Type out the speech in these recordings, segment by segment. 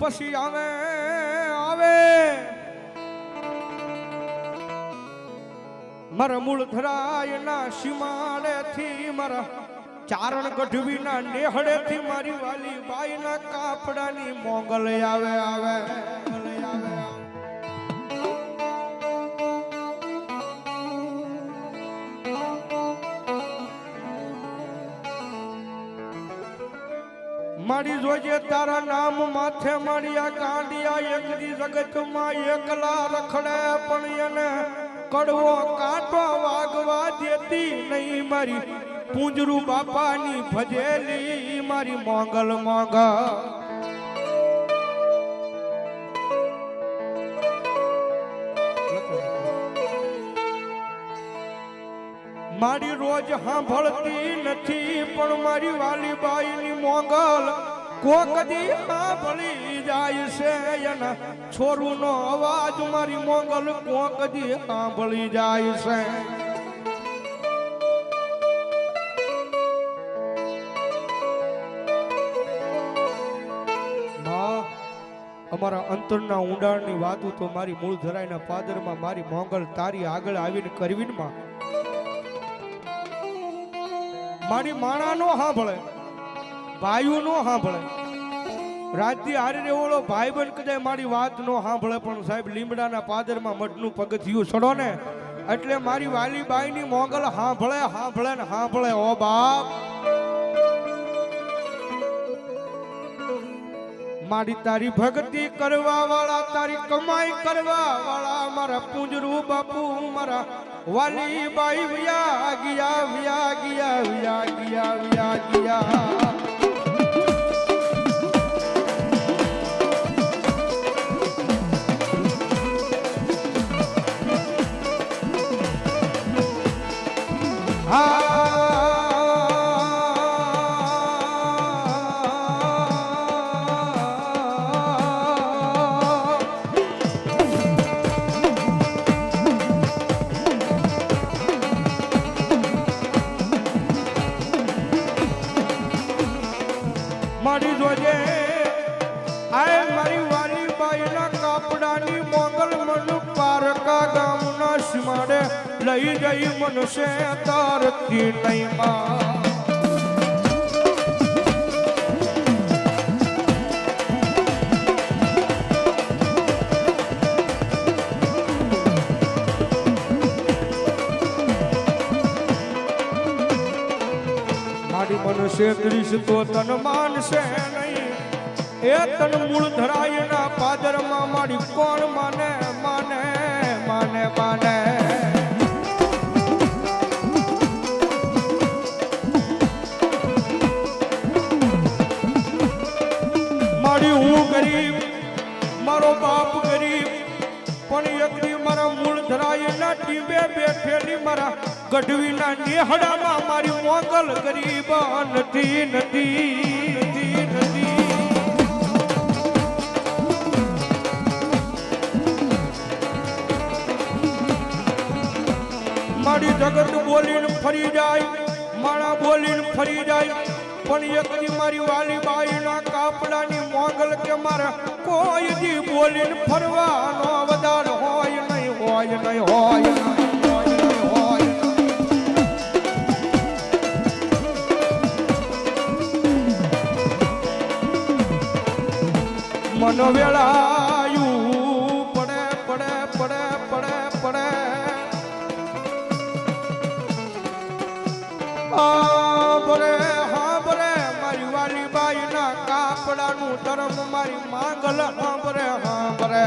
પછી આવે આવે. મારા મૂળ ધરાયના સીમાડેથી મારા ચારણ ગઢવીના નેહડેથી મારી વાલી બાઈના કાપડાની મોગલ આવે આવે આવે. મારી જોજે તારા નામ માથે મારિયા, કાંડિયા એકલી જગતમાં એકલા રખડે, પણ એને કડવો કાંટો વાગવા દેતી નહીં મારી. પૂંજરું બાપાની ભજેલી મારી મોગલ મોગા મારી રોજ સાંભળતી નથી, પણ મારી વાલી મોંગલ મોગલ કોક દી ભળી જાય છે એના. છોરુનો અવાજ મારી મોગલ કોક દી સાંભળી જાય છે. અમારા અંતરના ઊંડાણની વાતો તો મારી મૂળ ધરાયના પાદરમાં મારી મોંગલ તારી આગળ આવીને કરવીને માં. મારી માણાનો હા સાંભળે ભાઈઓ નો સાંભળે. રાજથી હારી રેવોળો ભાઈ બન કદાચ મારી વાત નો સાંભળે, પણ સાહેબ લીમડાના પાદરમાં મઢનું પગથિયું સડો ને. એટલે મારી વાલી બાઈની મોગલ સાંભળે સાંભળે ને સાંભળે ઓ બાપ. મારી તારી ભક્તિ કરવા વાળા, તારી કમાઈ કરવા વાળા, મારા પૂંજરું બાપુ, મારા વાલી બાઈ વ્યા ગયા વ્યા ગયા વ્યા ગયા વ્યા ગયા. લઈ મનુષ્ય તારતી નહીં માં. મારી મનસે ત્રીસ તો તન માનશે નહીં. એ તન પાદરમાં મારી કોણ માને? મારા ગઢવીના નેહડામાં મારી મોગલ ગરીબ નથી નથી નથી મારી જગત બોલીને ફરી જાય મારા બોલીને ફરી જાય, પણ એકદી મારી વાલી બાઈના કાપડાની મોગલ કે મારા કોઈ દી બોલીને ફરવાનો વધાર હોય નહીં હોય નહીં, હોય મન વેળાયું. પડે પડે પડે પડે પડે. બરે હા બરે મારી વાલી બાઈના કાપડાનું ધર્મ મારી માંગલ હા બરે હા બરે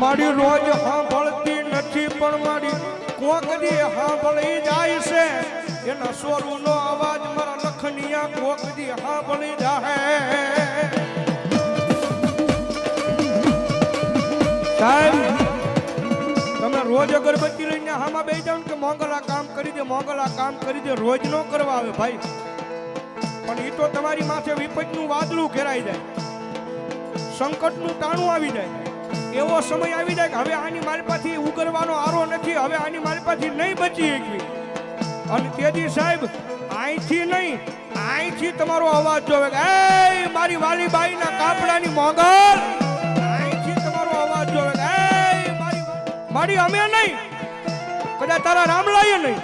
મારી રોજ સાંભળતી નથી, પણ મારી કોક દી સાંભળી જાય છે. એના સોરુનો અવાજ મારા લખનિયા કોકડી સાંભળી જાય સાહેબ, તમે રોજ અગરબત્તી લઈને હામાં બે જાવ કે મોગલા કામ કરી દે, મોગલા કામ કરી દે, રોજ નો કરવા આવે ભાઈ. પણ એ તો તમારી માથે વિપતનું વાદળું ઘેરાઈ જાય. સંકટનું તાણું આવી જાય. એવો સમય આવી જાય કે હવે આની મારી ઉગરવાનો આરો નથી, હવે આની મારી નહીં બચી એકવી અને તેજી સાહેબ અહીંથી નહીં અહીંથી તમારો અવાજ જોવે એ મારી વાલી બાઈના કાપડાની મોગલ. અહીંથી તમારો અવાજ જોવે એ મારી મારી અમે નહીં, કદાચ તારા રામલાએ નહીં.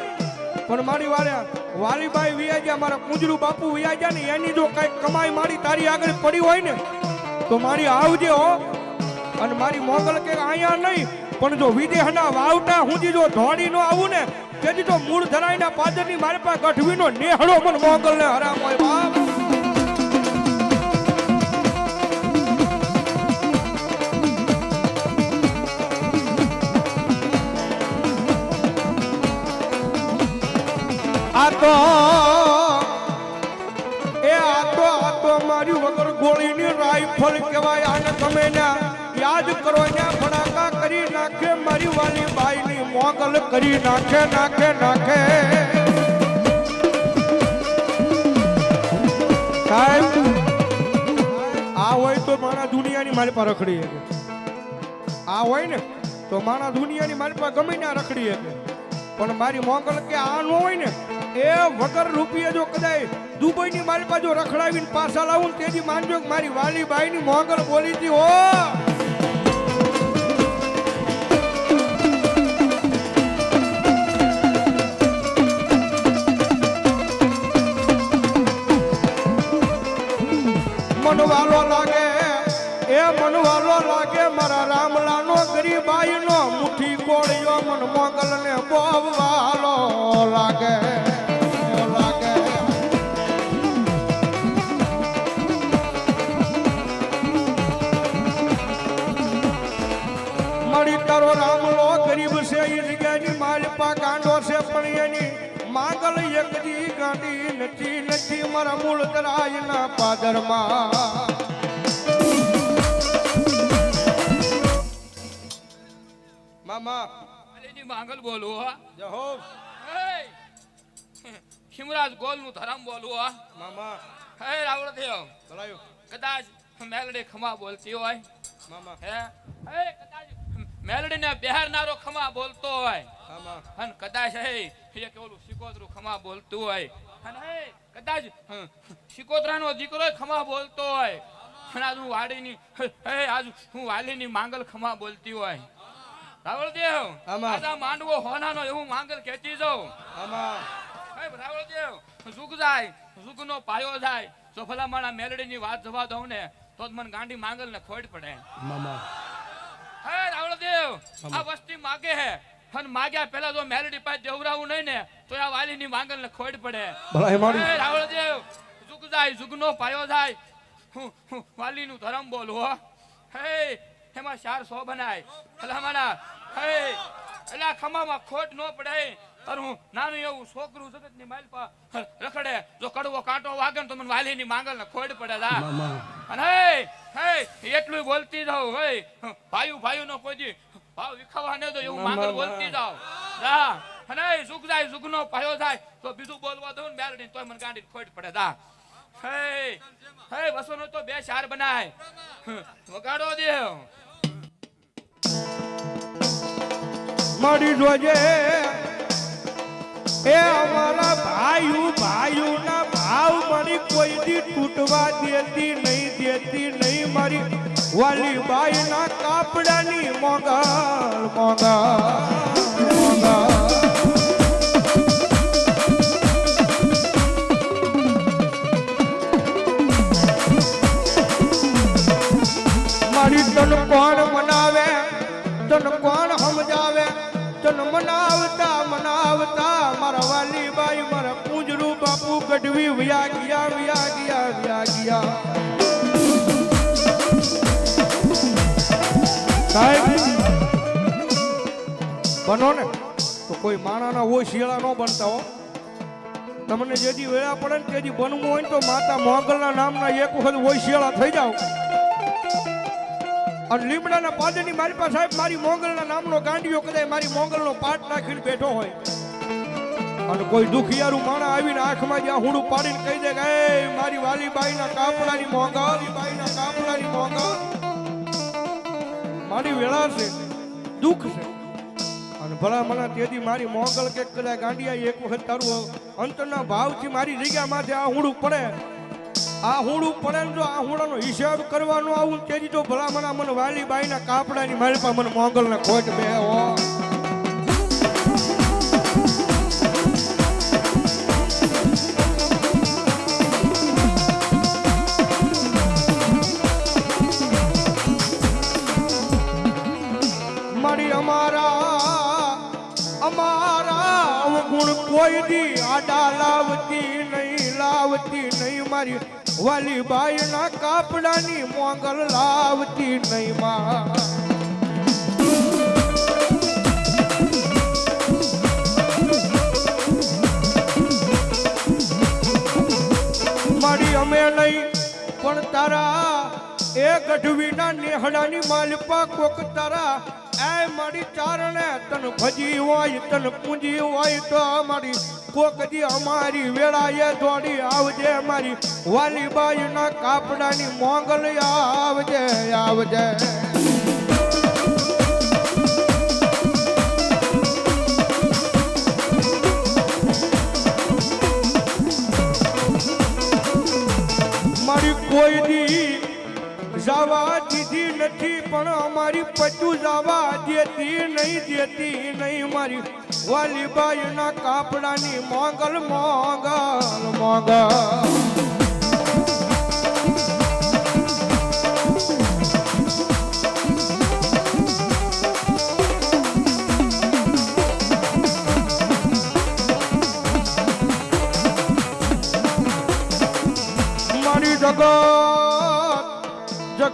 પણ મારી વાળા વાલીબાઈ વિયા ગયા, મારા કુંજરું બાપુ વિયા ગયા ને એની જો કઈ કમાઈ મારી તારી આગળ પડી હોય ને, તો મારી આવજે હો. અને મારી મોગલ કે અહીંયા નહીં પણ જો વિદેહના વાવટા હું જો ધોડી નો આવું ને તેથી તો મૂળ ધરાઈના પાદરની મારી પાસે ગઢવીનો નેહડો પણ મોગલ ને હરામ હોય બાપ આ તો એ આ તો મારી વગર ગોળીની રાઈફલ કહેવાય આને તમે ના યાદ કરો ને ફડાકા કરી નાખે, મારી વાલી બાઈની મોગલ કરી નાખે નાખે નાખે. આ હોય તો મારા દુનિયાની મારી પાસે રખડી શકે. આ હોય ને તો મારા દુનિયાની મારી પાસે ગમે ના રખડી શકે. પણ મારી મોગલ કે આ ન હોય ને, એ વગર રૂપિયા જો કદાચ દુબઈની મારી પાસે રખડાવીને પાછા લાવું તેથી માનજો મારી વાલી બાઈની મોગલ બોલી હતી, હો! મળી તારો રામલો ગરીબ છે એ જગ્યાની માલપા ગાંડો છે, પણ એની માંગલ એક ગાંડી નથી નથી મારા મૂળ પાદરમાં. મામા અલેની માંગલ બોલું હા. જહો હે. શિમરાજ ગોલનું ધરમ બોલું હા. મામા. હે રાવળ દેવ બોલાયો કદાચ મેલડી ખમા બોલતી હોય. મામા. હે. હે કદાચ મેલડી ને બિહારનારો ખમા બોલતો હોય. મામા. અને કદાચ હે એ કે ઓલું શિકોતરું ખમા બોલતું હોય. અને હે કદાચ શિકોતરાનો દીકરો ખમા બોલતો હોય. અને આજ હું વાડીની હે આજ હું વાલીની માંગલ ખમા બોલતી હોય. રાવળ આજા આ માંડવો હોનાનો એવું માંગલ કહેતી જાઉં. રાવળદેવ સુખ જાય ઝુકનો પાયો જાય. જો ભલા માણા મેલડીની વાત જવા દઉં ને તો મને ગાંડી માંગલ ને ખોટ પડે. મામા. હે રાવળદેવ આ વસ્તી માગે હે. અને માગ્યા પહેલા જો મેલડી પાસે દેવરાવું નહીં ને તો આ વાલીની માંગલ ને ખોડ પડે મારી. રાવળદેવ સુખ જાય ઝુકનો પાયો જાય. વાલી નું ધરમ બોલવો હે એમાં ચાર સો બનાય. હે એલા ખમામાં ખોટ ન પડે. તાર નાનું એવું છોકરું જગતની માઇલ પર રખડે. જો કડવો કાંટો વાગે ને તો મને વાલીની માંગલ ને ખોડ પડે દા અને હે હે એટલું બોલતી જાવ હે. ભાઈઓ ભાઈઓ નો કોઈ ભાવ વિખાવા ન દો એવું માંગલ બોલતી જાવ જા અને સુખ જાય સુખ નો પાયો થાય તો બીજું બોલવા દઉં ને તો તોય મને ગાંડી ખોટ પડે દા હે હે બસો નો તો બે ચાર બનાય. વગાડો દેવ. મળી જોજે. એ અમારા ભાઈઓ ભાઈઓ ના ભાવ મારી કોઈ દી તૂટવા દેતી નહીં દેતી નહીં મારી વાલી બાઈ ના કાપડાની મોગલ મોગલ મોગલ ગઢવી વ્યા ગયા વ્યા ગયા વ્યા ગયા બનો ને, તો કોઈ માણાના હોય, શિયાળા ન બનતા હો. તમને જેથી વેળા પડે ને તેથી બનવું હોય ને તો માતા મોગલના નામના એક વખત હોય, શિયાળા થઈ જાઓ અને લીમડાના પાદરની મારી પાસે સાહેબ, મારી મોગલના નામનો ગાંડિયો કદાચ મારી મોગલનો પાટ નાખીને બેઠો હોય. અને કોઈ દુખિયારું માણા આવીને આંખમાં જ્યાં હુડું પાડીને કહી દે કે "એ, મારી વાલી બાઈના કાપડાની મોગલ બાઈના કાપડાની મોંઘા. મારી વેળા છે દુઃખ છે. અને ભલા મને તેથી મારી મોંગલ કે કદાચ ગાંડિયા એક વખત તારું અંતરના ભાવથી મારી જગ્યામાંથી આ હુડું પડે. આ હુડું પડે ને જો આ હુડાનો હિસાબ કરવાનો આવું તેથી તો ભલા મને મને વાલી બાઈના કાપડાની મારી પાસે મને મોગલને ખોટ બે હો. કોઈ આડા લાવતી નહીં લાવતી નહીં, મારી વાલી બાઈના કાપડાની મોંગલ લાવતી નહીં, માં. મારી અમે નહીં, પણ તારા એ ગઢવીના નેહડાની માલપા કોક તારા એ મારી ચારણે, તન ભજી હોય, તન પૂંજી હોય તો અમારી કોક દી અમારી વેળાએ દોડી આવજે, મારી વાલીબાઈના કાપડાની મોંગલ આવજે આવજે. મારી કોઈ દી જવા નથી, પણ અમારી પચું જવા દેતી નહીં દેતી નહીં મારી. વાલીબાઈના કાપડાની મોંગલ મોંગલ મોંગલ. જગત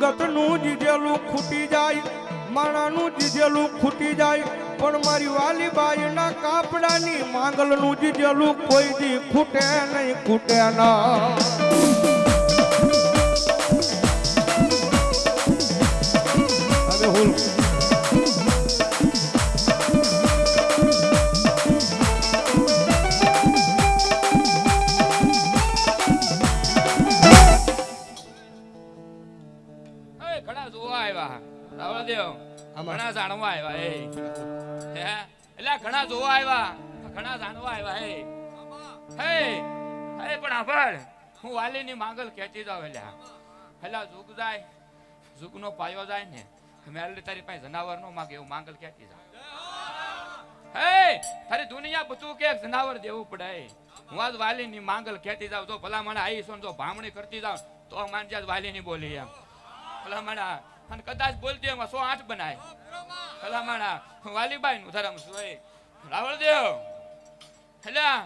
જગતનું જીજેલું ખૂટી જાય, માણાનું જીજેલું ખૂટી જાય, પણ મારી વાલી બાઈના કાપડાની માંગલનું જીજેલું કોઈ દી ખૂટે નહીં, ખૂટે ના. હવે ઘણા જાણવા આવ્યા હે? એટલે ઘણા જોવા આવ્યા. ઘણા જાણવા આવ્યા હે હે? હે પણ આભાર. હું વાલીની માંગલ ખેંચી જાઉં એટલે પેલા જુગ જાય જુગનો પાયો જાય ને મેલડી તારી પાસે જનાવર નો માગે એવું માંગલ ખેંચી જાઉં. હે? તારી દુનિયા બધું કે જનાવર દેવું પડે હું આજ વાલીની માંગલ ખેંચી જાઉં તો ભલા મને આવી જો ભામણી કરતી જાઉં તો માનજે વાલી વાલીની બોલી એમ. ભલામણા અને કદાચ બોલતી એમાં સો આઠ બનાય. ભલામણા. વાલીબાઈ નું ધરમ રાવળદેવ એટલે આ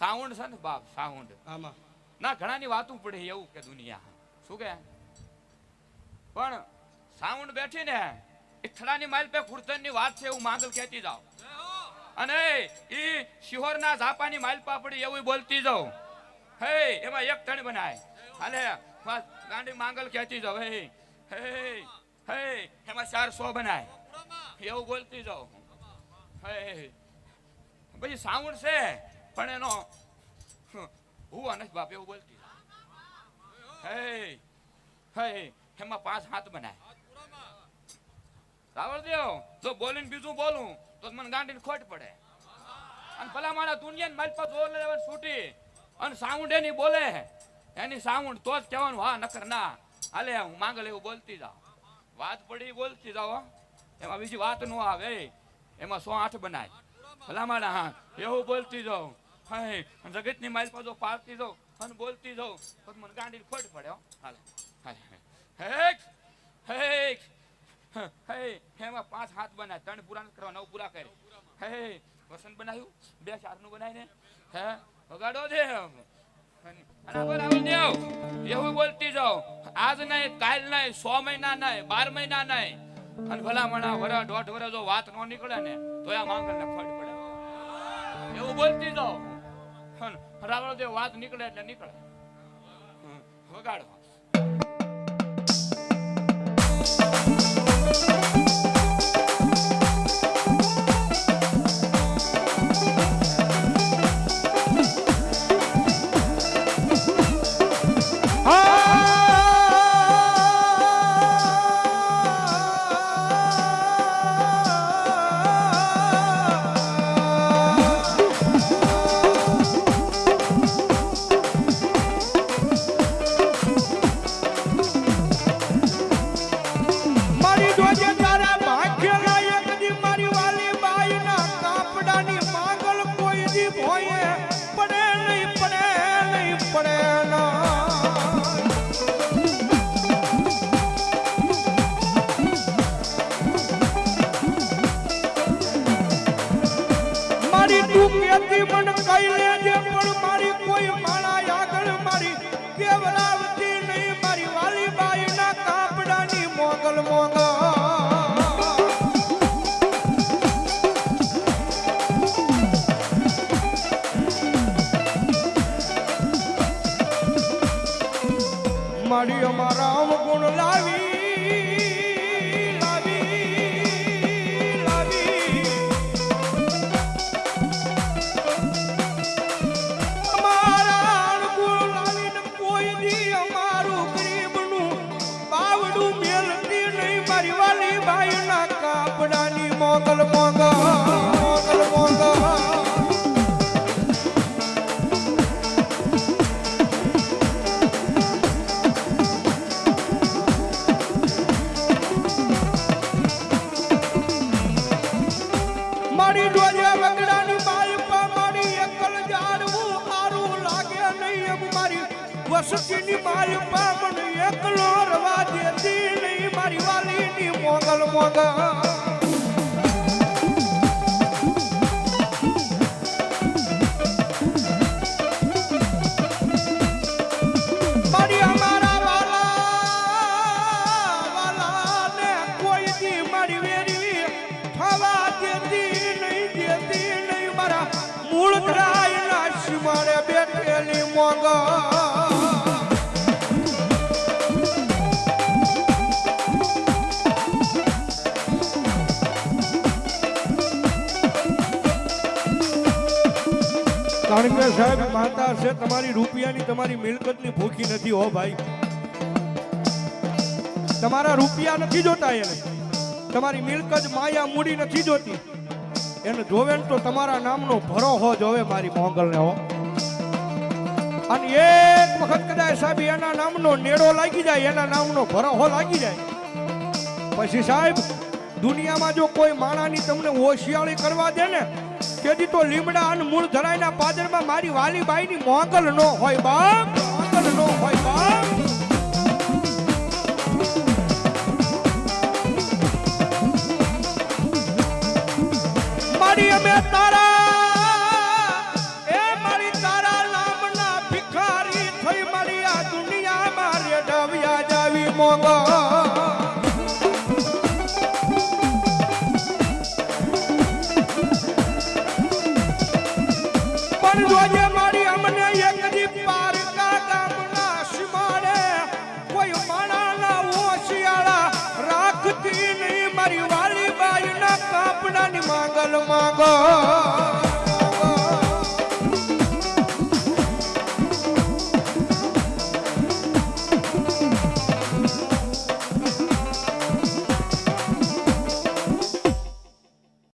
સાઉન્ડ છે ને બાપ સાઉન્ડ આમાં. ના ઘણાની વાતું પડે એવું કે દુનિયા. શું કે? પણ સાઉન્ડ બેઠી ને એ થડાની માઇલ પે ખુરતનની વાત છે એવું માંગલ કહેતી જાવ અને ઈ શિહોરના ઝાપાની માઇલ પાપડી એવું બોલતી જાઉં હે એમાં એક તણી બનાય. હાલે બસ, ગાંડી માંગલ ખેંચી જાવ હે હે હે, એમાં ચાર સો બનાય. એવું બોલતી જાવ હે, પછી સાઉન્ડ છે, પણ એનો, હું નથી બાપ એવું બોલતી. હે હે, એમાં પાંચ હાથ બનાય. રાવળદેવ જો બોલીને બીજું બોલું, તો મને ગાંડીને ખોટ પડે. અને ભલા મારા દુનિયાને મારી પાસે જોર છૂટી, અને સાઉન્ડ એની બોલે. એની સાવણ તો જ કહેવાનું, હા, નકર ના. હાલે, હું માંગલ એવું બોલતી જાવ વાત પડી બોલતી જાઓ એમાં બીજી વાત નો આવે. એમાં સો આઠ બનાય. ભલા મારા હા. એવું બોલતી જાઉં. હા જગતની માઇલ પાછો પાડતી જાઉં. અને બોલતી જાઉં. તો મને ગાંડી ફટ પડે, હો. હાલે હેક હેક. હે, એમાં પાંચ હાથ બનાય. ત્રણ પૂરા કરવા, નવ પૂરા કરે હે, વસંત બનાવ્યું બે ચારનું બનાવીને હે, વગાડો બરાબર દેવ કાલ નહીં, સો મહિના નહીં, બાર મહિના નહીં. અને ભલા મણા વરા દોઢ વરા જો વાત ન નીકળે ને તો આ એવું બોલતી જાઓ. રાવણ દેવ વાત નીકળે એટલે નીકળે. વગાડો. વાડી અમારા અવગુણ લાવી મારી પામણ એકલો રવા દેતી નહીં મારી વાલીની મોગલ મોગલ. મારી કે સાહેબ, માતા છે, તમારી રૂપિયાની તમારી મિલકતની ભૂખી નથી હો ભાઈ. તમારા રૂપિયા નથી જોતા એને. તમારી મિલકત માયા મૂડી નથી જોતી. એને જોવે ને તો તમારા નામનો ભરો હો જોવે મારી મોંગલને હો. અને એક વખત કદાચ સાહેબ, એના નામનો નેડો લાગી જાય, એના નામનો ભરો હો લાગી જાય. પછી સાહેબ, દુનિયામાં જો કોઈ માણાની તમને હોશિયાળી કરવા દે ને તેથી તો લીમડા અને મૂળ ધરાયના પાદરમાં મારી વાલી બાઈની મોગલ નો હોય બાપ. મોગલ નો હોય બાપ. મારી અમે તારા માંગલ માંગો